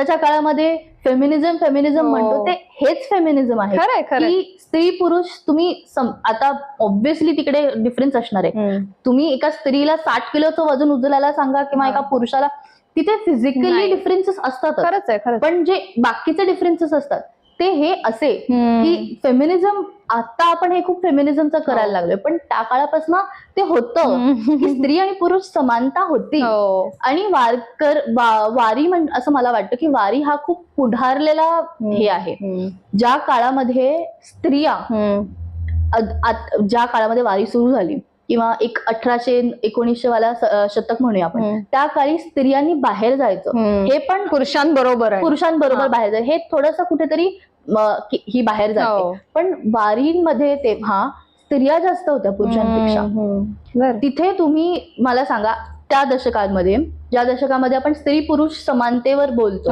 आताच्या काळामध्ये feminism feminism हो. म्हणतो ते हेच फेमिनिझम आहे की स्त्री पुरुष तुम्ही आता ऑब्व्हियसली तिकडे डिफरन्स असणार आहे. तुम्ही एका स्त्रीला साठ किलोचं वजन उचलायला सांगा किंवा. एका पुरुषाला तिथे फिजिकली. डिफरन्सेस असतातच खरंच आहे पण जे बाकीचे डिफरन्सेस असतात ते हे असे. की फेमिनिझम आता आपण हे खूप फेमिनिझमचं करायला हो. लागलोय पण त्या काळापासून ते होतं की. स्त्री आणि पुरुष समानता होती हो आणि वारकर वारी म्हण असं मला वाटतं की वारी हा खूप पुढारलेला हे आहे. ज्या काळामध्ये स्त्रिया ज्या काळामध्ये वारी सुरू झाली किंवा एक अठराशे एकोणीसशे वाला शतक म्हणूया आपण. त्या काळी स्त्रियांनी बाहेर जायचं. हे पण पुरुषांबरोबर पुरुषांबरोबर. बाहेर जायचं हे थोडंसं कुठेतरी ही बाहेर जाते हो. पण वारींमध्ये तेव्हा स्त्रिया जास्त होत्या पुरुषांपेक्षा. तिथे तुम्ही मला सांगा त्या दशकांमध्ये ज्या दशकामध्ये आपण स्त्री पुरुष समानतेवर बोलतो